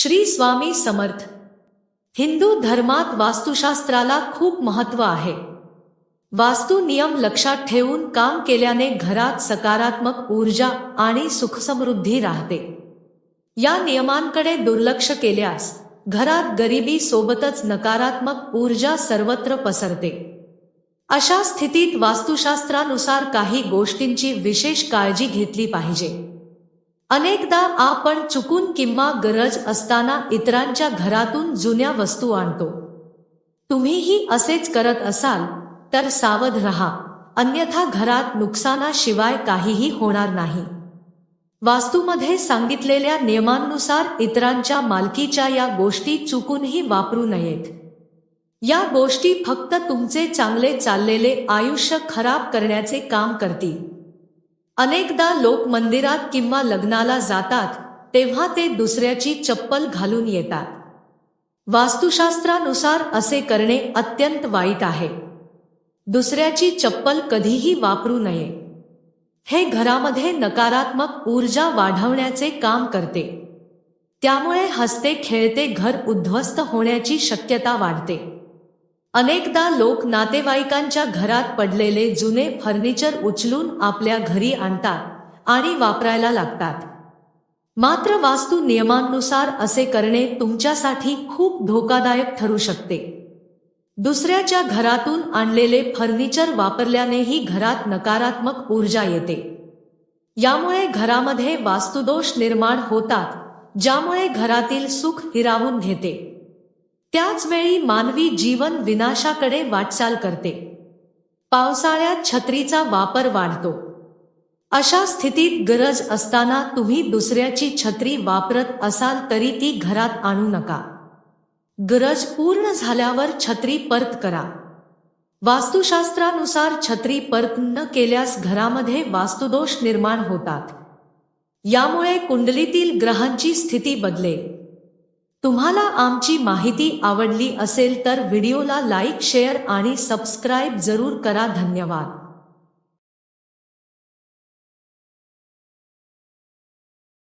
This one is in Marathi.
श्री स्वामी समर्थ. हिंदू धर्मात वास्तुशास्त्राला खूप महत्त्व आहे. वास्तू नियम लक्षात ठेवून काम केल्याने घरात सकारात्मक ऊर्जा आणि सुखसमृद्धी राहते. या नियमांकडे दुर्लक्ष केल्यास घरात गरिबी सोबतच नकारात्मक ऊर्जा सर्वत्र पसरते. अशा स्थितीत वास्तुशास्त्रानुसार काही गोष्टींची विशेष काळजी घेतली पाहिजे. अनेकदा आपण चुकून किंवा गरज असताना इतरांच्या घरातून जुन्या वस्तू आणतो. तुम्हीही असेच करत असाल तर सावध रहा. अन्यथा घरात नुकसानाशिवाय काहीही होणार नाही. वास्तूमध्ये सांगितलेल्या नियमांनुसार इतरांच्या मालकीच्या या गोष्टी चुकूनही वापरू नयेत. या गोष्टी फक्त तुमचे चांगले चाललेले आयुष्य खराब करण्याचे काम करतील. अनेकदा लोक मंदिरात किंवा लग्नाला जातात तेव्हा ते दुसऱ्याची चप्पल घालून येतात. वास्तुशास्त्रानुसार असे करणे अत्यंत वाईट आहे. दुसऱ्याची चप्पल कधीही वापरू नये. हे घरामध्ये नकारात्मक ऊर्जा वाढवण्याचे काम करते. त्यामुळे हसते खेळते घर उद्ध्वस्त होण्याची शक्यता वाढते. अनेकदा लोक नातेवाईकांच्या घरात पडलेले जुने फर्निचर उचलून आपल्या घरी आणतात आणि वापरायला लागतात. मात्र वास्तू नियमांनुसार असे करणे तुमच्यासाठी खूप धोकादायक ठरू शकते. दुसऱ्याच्या घरातून आणलेले फर्निचर वापरल्यानेही घरात नकारात्मक ऊर्जा येते. यामुळे घरामध्ये वास्तुदोष निर्माण होतात ज्यामुळे घरातील सुख हिरावून घेते. त्याच वेळी मानवी जीवन विनाशाकडे वाटचाल करते. पावसाळ्यात छत्रीचा वापर वाढतो. अशा स्थितीत गरज असताना तुम्ही दुसऱ्याची छत्री वापरत असाल तरी ती घरात आणू नका. गरज पूर्ण झाल्यावर छत्री परत करा. वास्तुशास्त्रानुसार छत्री परत न केल्यास घरामध्ये वास्तुदोष निर्माण होतात. यामुळे कुंडलीतील ग्रहांची स्थिती बदलेल. तुम्हाला आमची माहिती आवडली असेल तर व्हिडिओला लाईक शेअर आणि सबस्क्राईब जरूर करा. धन्यवाद.